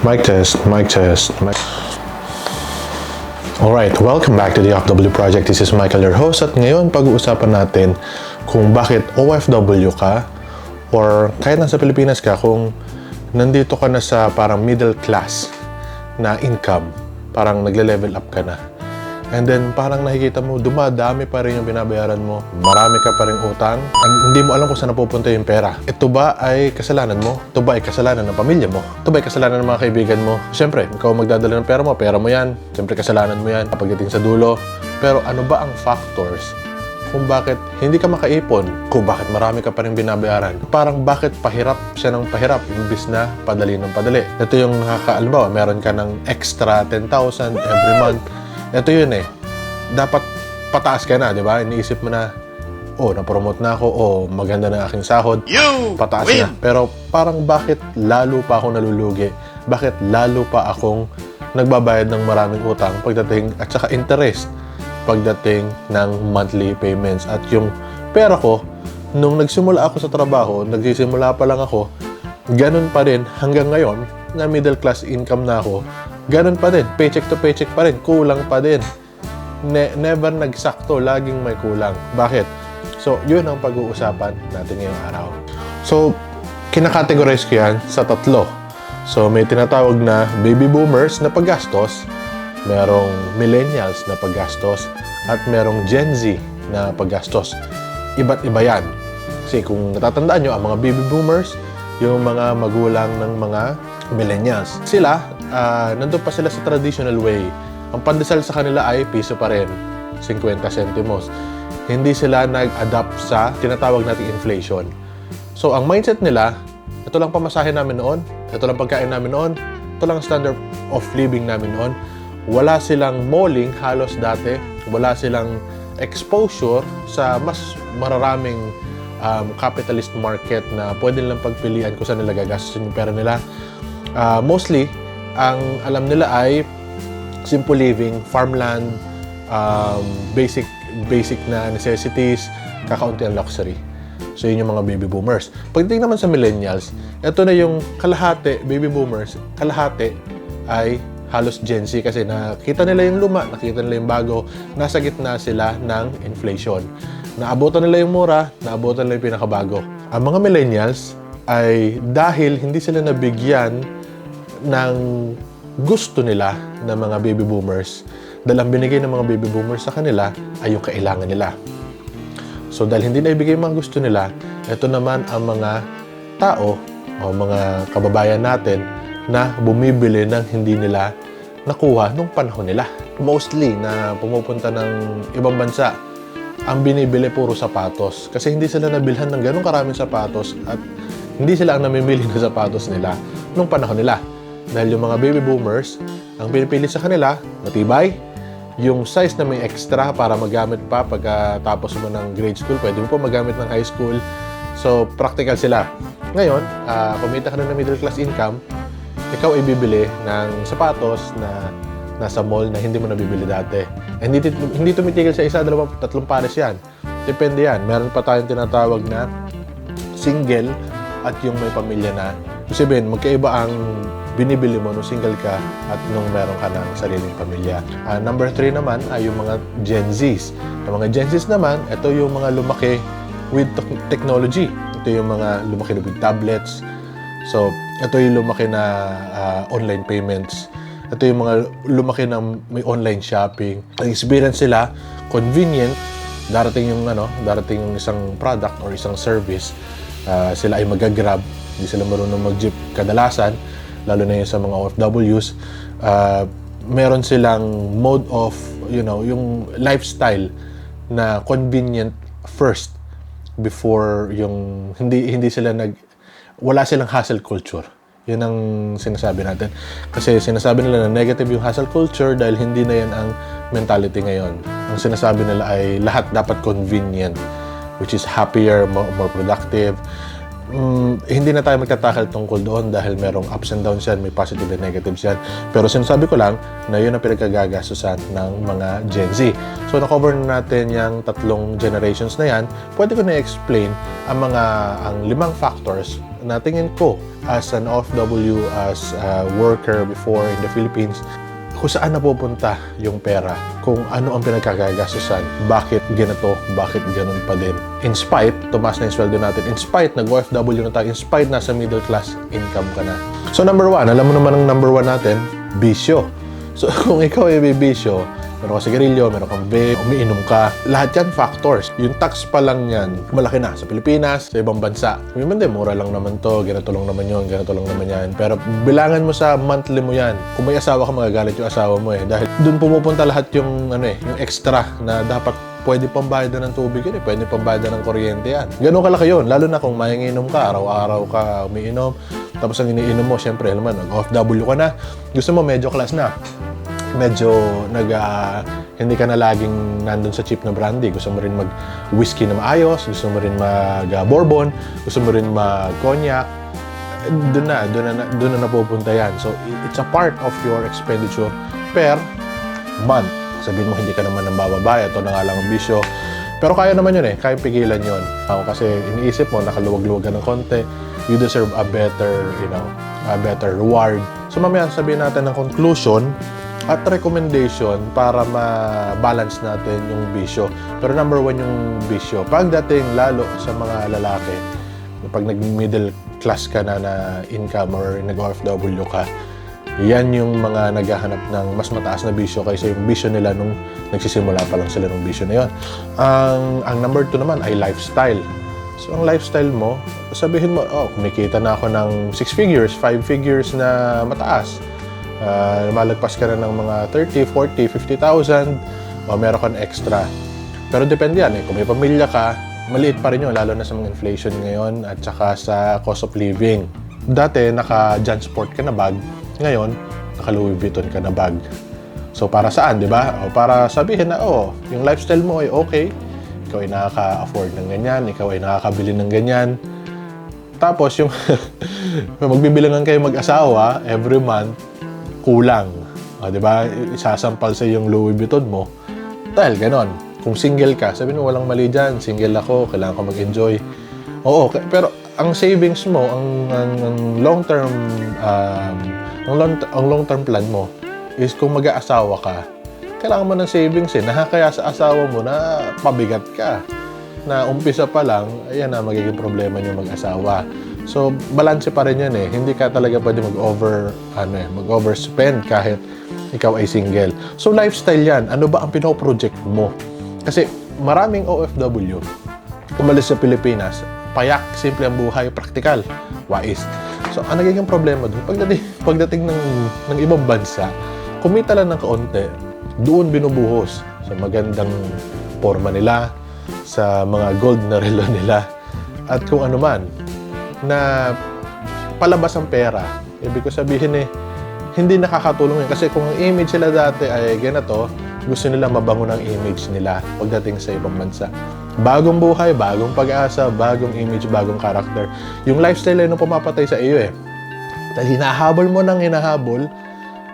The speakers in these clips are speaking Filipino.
Mic test, mic test, mic. Alright, welcome back to the FW Project. This is Michael, your host. At ngayon, pag-uusapan natin kung bakit OFW ka or kahit nasa Pilipinas ka, kung nandito ka na sa parang middle class na income, parang nagle-level up ka na. And then, parang nakikita mo, dumadami pa rin yung binabayaran mo. Marami ka pa rin utang. Ang, hindi mo alam kung saan napupunta yung pera. Ito ba ay kasalanan mo? Ito ba ay kasalanan ng pamilya mo? Ito ba ay kasalanan ng mga kaibigan mo? Siyempre, ikaw magdadala ng pera mo, pera mo yan. Siyempre, kasalanan mo yan pagdating sa dulo. Pero ano ba ang factors kung bakit hindi ka makaipon, kung bakit marami ka pa rin binabayaran. Parang bakit pahirap siya ng pahirap, imbis na padali ng padali. Ito yung nakakaalbawa, meron ka ng extra 10,000 every month. Ito yun eh, dapat pataas ka na, di ba? Iniisip mo na, oh, na-promote na ako, oh, maganda na aking sahod. You pataas na. Pero parang bakit lalo pa ako nalulugi? Bakit lalo pa akong nagbabayad ng maraming utang pagdating at saka interest pagdating ng monthly payments at yung pera ko nung nagsimula ako sa trabaho, nagsisimula pa lang ako, ganun pa rin hanggang ngayon na middle class income na ako, ganun pa din, paycheck to paycheck pa rin, kulang pa din. Ne- never nagsakto, laging may kulang. Bakit? So, yun ang pag-uusapan natin ngayong araw. So, kinakategorize ko yan sa tatlo. So, may tinatawag na baby boomers na paggastos, merong millennials na paggastos, at merong Gen Z na paggastos. Iba't iba yan. Kasi kung natatandaan nyo, ang mga baby boomers, yung mga magulang ng mga millennials. Sila, ah, nandun pa sila sa traditional way. Ang pandesal sa kanila ay piso pa rin, 50 centimos. Hindi sila nag-adapt sa tinatawag nating inflation. So, ang mindset nila, ito lang pamasahe namin noon, ito lang pagkain namin noon, ito lang ang standard of living namin noon. Wala silang malling halos dati, wala silang exposure sa mas mararaming um, capitalist market na pwede nilang pagpilian kung saan nila gagastusin yung pera nila. Ah, mostly, ang alam nila ay simple living, farmland, um, basic basic na necessities, kakaunti ang luxury. So, yun yung mga baby boomers. Pagdating naman sa millennials, ito na yung kalahati, baby boomers, kalahati ay halos Gen Z kasi nakita nila yung luma, nakita nila yung bago, nasa gitna sila ng inflation. Naabutan nila yung mura, naabutan nila yung pinakabago. Ang mga millennials ay dahil hindi sila nabigyan ng gusto nila ng mga baby boomers, dahil ang binigay ng mga baby boomers sa kanila ay yung kailangan nila. So dahil hindi na ibigay mga gusto nila, ito naman ang mga tao o mga kababayan natin na bumibili ng hindi nila nakuha nung panahon nila. Mostly na pumupunta ng ibang bansa, ang binibili puro sapatos. Kasi hindi sila nabilhan ng ganong karaming sapatos at hindi sila ang namimili ng sapatos nila nung panahon nila. Dahil yung mga baby boomers, ang pinipili sa kanila, matibay, yung size na may extra para magamit pa pagkatapos mo ng grade school, pwede mo pa magamit ng high school. So, practical sila. Ngayon, ah, kumita ka na ng middle class income, ikaw ay bibili ng sapatos na nasa mall na hindi mo nabibili dati. Hindi, hindi tumitigil sa isa, dalawa, tatlong pares yan. Depende yan. Meron pa tayong tinatawag na single at yung may pamilya na. Sabihin, magkaiba ang binibili mo nung single ka at nung meron ka ng sariling pamilya. Ah, number three naman ay yung mga Gen Zs. Yung mga Gen Zs naman, ito yung mga lumaki with tech- technology. Ito yung mga lumaki na with tablets. So, ito yung lumaki na ah, online payments. Ito yung mga lumaki na may online shopping. Ang experience sila, convenient, darating yung ano, darating yung isang product or isang service, ah, sila ay magagrab, hindi sila marunong mag-jeep kadalasan, lalo na yung sa mga OFWs, ah, meron silang mode of, you know, yung lifestyle na convenient first before yung hindi hindi sila nag wala silang hustle culture. Yun ang sinasabi natin. Kasi sinasabi nila na negative yung hustle culture dahil hindi na yan ang mentality ngayon. Ang sinasabi nila ay lahat dapat convenient, which is happier, more productive. Mm, hindi na tayo magtatakal tungkol doon dahil merong ups and downs yan, may positive and negatives yan. Pero sinasabi ko lang na yun ang pinagkagagastusan ng mga Gen Z. So, na-cover na natin yung tatlong generations na yan. Pwede ko na-explain ang mga, ang limang factors na tingin ko as an OFW, as a worker before in the Philippines, kung saan napupunta yung pera, kung ano ang pinagkagagastusan, bakit ganito, bakit ganun pa din. In spite, tumaas na yung sweldo natin, in spite, nag-OFW na tayo, in spite, nasa middle class income ka na. So number one, alam mo naman ang number one natin, bisyo. So kung ikaw ay may bisyo, meron ka sigarilyo, meron kang vape, umiinom ka, lahat yan factors. Yung tax pa lang yan, malaki na sa Pilipinas, sa ibang bansa. May man din, mura lang naman to, ganito lang naman yun, ganito lang naman yan. Pero bilangan mo sa monthly mo yan. Kung may asawa ka, magagalit yung asawa mo eh. Dahil dun pumupunta lahat yung, ano eh, yung extra na dapat pwede pang bayad ng tubig yun eh, pwede pang bayad ng kuryente yan. Ganun kalaki yun, lalo na kung manginginom ka, araw-araw ka umiinom, tapos ang iniinom mo, syempre, alam mo, nag-OFW ka na, gusto mo medyo class na medyo nag ah, hindi ka na laging nandun sa cheap na brandy. Gusto mo rin mag whiskey na maayos, gusto mo rin mag ah, gusto mo rin mag cognac. Doon na, doon na, doon na napupunta yan. So, it's a part of your expenditure per month. Sabihin mo, hindi ka naman nang bababayad, ito na nga lang ang bisyo. Pero kaya naman yun eh, kaya pigilan yun. Ako kasi iniisip mo, nakaluwag-luwag ka ng konti, you deserve a better, you know, a better reward. So mamaya sabihin natin ng conclusion at recommendation para ma-balance natin yung bisyo. Pero number one yung bisyo. Pagdating lalo sa mga lalaki, pag nag-middle class ka na na income or nag-OFW ka, yan yung mga naghahanap ng mas mataas na bisyo kaysa yung bisyo nila nung nagsisimula pa lang sila ng bisyo na yon. Ang, ang number two naman ay lifestyle. So, ang lifestyle mo, sabihin mo, oh, kumikita na ako ng six figures, five figures na mataas. Uh, malagpas ka na ng mga 30, 40, 50,000 o meron kang extra. Pero depende yan eh. Kung may pamilya ka, maliit pa rin yun, lalo na sa mga inflation ngayon at saka sa cost of living. Dati, naka-Jansport ka na bag. Ngayon, naka-Louis Vuitton ka na bag. So, para saan, di ba? O para sabihin na, oh, yung lifestyle mo ay okay. Ikaw ay nakaka-afford ng ganyan. Ikaw ay nakakabili ng ganyan. Tapos, yung magbibilangan kayo mag-asawa every month, kulang. O, di ba? Isasampal sa yung Louis Vuitton mo. Dahil ganon. Kung single ka, sabi mo walang mali dyan. Single ako, kailangan ko mag-enjoy. Oo, pero ang savings mo, ang, ang, ang long-term um, ang, long, ang long-term plan mo is kung mag-aasawa ka, kailangan mo ng savings eh. Nakakaya sa asawa mo na pabigat ka. Na umpisa pa lang, ayan na magiging problema niyo mag-asawa. So, balanse pa rin yan eh. Hindi ka talaga pwede mag-over, ano eh, mag-overspend kahit ikaw ay single. So, lifestyle yan. Ano ba ang pinoproject mo? Kasi maraming OFW, umalis sa Pilipinas, payak, simple ang buhay, praktikal, wais. So, ang nagiging problema doon, pagdating, pagdating ng, ng ibang bansa, kumita lang ng kaunti, doon binubuhos sa magandang forma nila, sa mga gold na relo nila, at kung ano man, na palabas ang pera. Ibig ko sabihin eh, hindi nakakatulong yun. Kasi kung ang image sila dati ay ganito, gusto nila mabango ng image nila pagdating sa ibang bansa. Bagong buhay, bagong pag-asa, bagong image, bagong karakter. Yung lifestyle ay nung pumapatay sa iyo eh. Dahil hinahabol mo ng hinahabol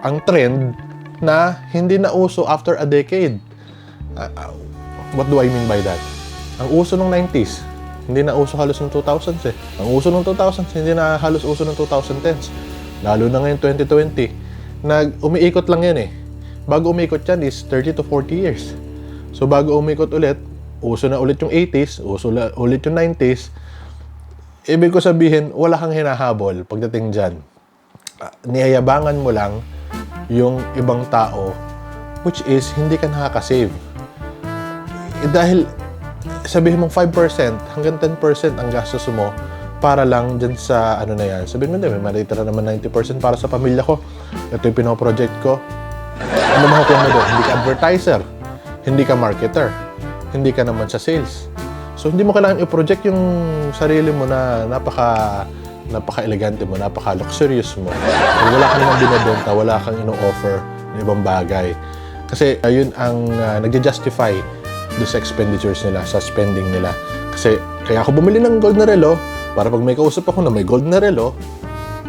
ang trend na hindi na uso after a decade. Ah, what do I mean by that? Ang uso ng 90s, hindi na uso halos ng 2000s eh. Ang uso ng 2000s, hindi na halos uso ng 2010s. Lalo na ngayon 2020. Nag umiikot lang yan eh. Bago umikot yan is 30 to 40 years. So bago umikot ulit, uso na ulit yung 80s, uso la, ulit yung 90s. Ibig ko sabihin, wala kang hinahabol pagdating dyan. Ah, niyayabangan mo lang yung ibang tao which is hindi ka nakaka-save. Eh, dahil sabihin mong 5% hanggang 10% ang gastos mo para lang dyan sa ano na yan. Sabihin mo, may malitira naman 90% para sa pamilya ko. Ito yung pinoproject ko. Ano makukuha mo doon? Hindi ka advertiser. Hindi ka marketer. Hindi ka naman sa sales. So, hindi mo kailangan i-project yung sarili mo na napaka napaka-elegante mo, napaka-luxurious mo. Kung wala ka naman binibenta, wala kang ino-offer ng ibang bagay. Kasi ayun ang uh, nagja-justify do sa expenditures nila, sa spending nila. Kasi kaya ako bumili ng gold na relo Para pag may kausap ako na may gold na relo,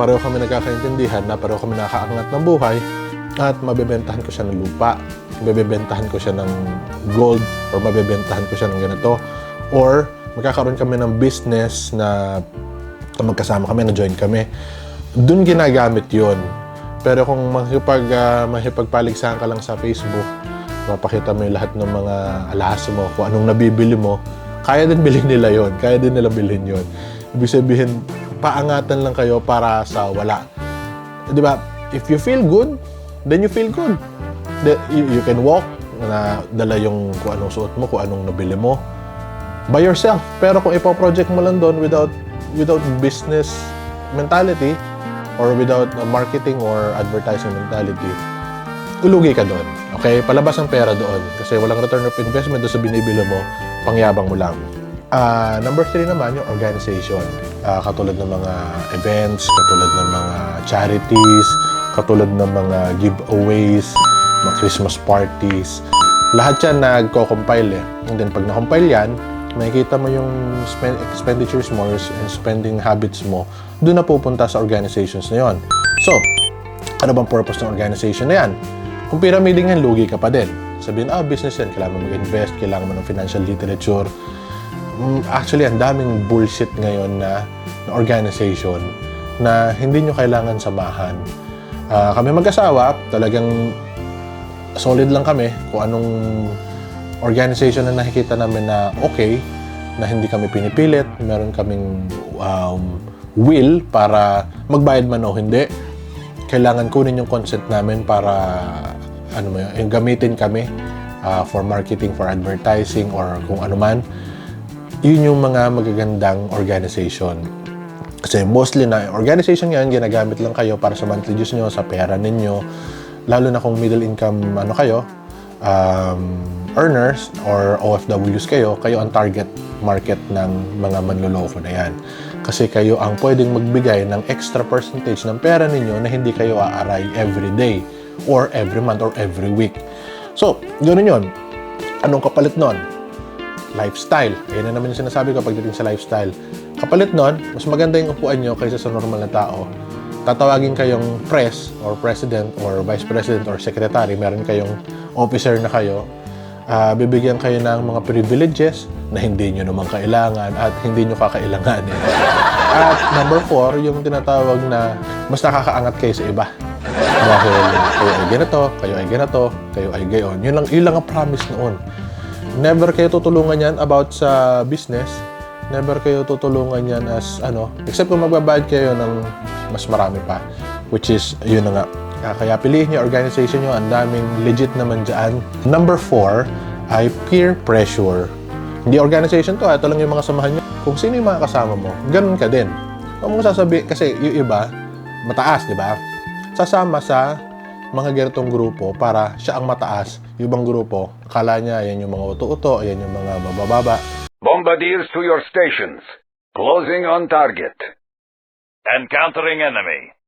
pareho kami nagkakaintindihan na pareho kami nakakaangat ng buhay at mabebentahan ko siya ng lupa, mabebentahan ko siya ng gold or mabebentahan ko siya ng ganito or magkakaroon kami ng business na magkasama kami, na-join kami. Doon ginagamit yon Pero kung makipag, uh, makipagpaligsahan ka lang sa Facebook, mapakita mo yung lahat ng mga alahas mo, kung anong nabibili mo, kaya din bilhin nila yon Kaya din nila bilhin yon Ibig sabihin, paangatan lang kayo para sa wala. Di ba? If you feel good, then you feel good. The- you, you can walk, na dala yung kung anong suot mo, kung anong nabili mo, by yourself. Pero kung ipo-project mo lang doon without without business mentality or without uh, marketing or advertising mentality, ulugi ka doon. Okay? Palabas ang pera doon. Kasi walang return of investment doon sa binibili mo, pangyabang mo lang. Ah, number three naman, yung organization. Ah, katulad ng mga events, katulad ng mga charities, katulad ng mga giveaways, mga Christmas parties. Lahat yan nagko-compile eh. And then pag na-compile yan, makikita mo yung spend- expenditures mo and spending habits mo, doon na pupunta sa organizations na yon. So, ano bang purpose ng organization na yan? Kung pyramiding yan, lugi ka pa din. Sabihin, ah, business yan, kailangan mo mag-invest, kailangan mo ng financial literature. Mm, Actually, ang daming bullshit ngayon na, na organization na hindi nyo kailangan samahan. Ah, kami mag-asawa, talagang solid lang kami kung anong organization na nakikita namin na okay, na hindi kami pinipilit, meron kaming um, will para magbayad man o hindi. Kailangan kunin yung consent namin para ano mo yun, gamitin kami ah, for marketing, for advertising, or kung ano man. Yun yung mga magagandang organization. Kasi mostly na organization yan, ginagamit lang kayo para sa monthly dues nyo, sa pera ninyo. Lalo na kung middle income ano kayo, um, earners or OFWs kayo, kayo ang target market ng mga manloloko na yan. Kasi kayo ang pwedeng magbigay ng extra percentage ng pera ninyo na hindi kayo aaray every day or every month or every week. So, ganoon yun. Anong kapalit nun? lifestyle. Ayan na naman yung sinasabi ko pagdating sa lifestyle. Kapalit nun, mas maganda yung upuan nyo kaysa sa normal na tao. Tatawagin kayong press or president or vice president or secretary. Meron kayong officer na kayo. Ah, bibigyan kayo ng mga privileges na hindi nyo naman kailangan at hindi nyo kakailanganin. At number four, yung tinatawag na mas nakakaangat kayo sa iba. Dahil kayo ay ganito, kayo ay ganito, kayo ay gayon. Yun lang, yun lang ang promise noon. Never kayo tutulungan yan about sa business. Never kayo tutulungan yan as ano, except kung magbabayad kayo ng mas marami pa. Which is, yun na nga. Ah, Kaya piliin niyo organization nyo, ang daming legit naman dyan. Number four ay peer pressure. Hindi organization to, ah. ito lang yung mga samahan nyo. Kung sino yung mga kasama mo, ganun ka din. Kung mo sasabi, kasi yung iba, mataas, di ba? Sasama sa mga ganitong grupo para siya ang mataas. Yung ibang grupo, akala niya yan yung mga uto-uto, yan yung mga mabababa. Bombardiers to your stations. Closing on target. Encountering enemy.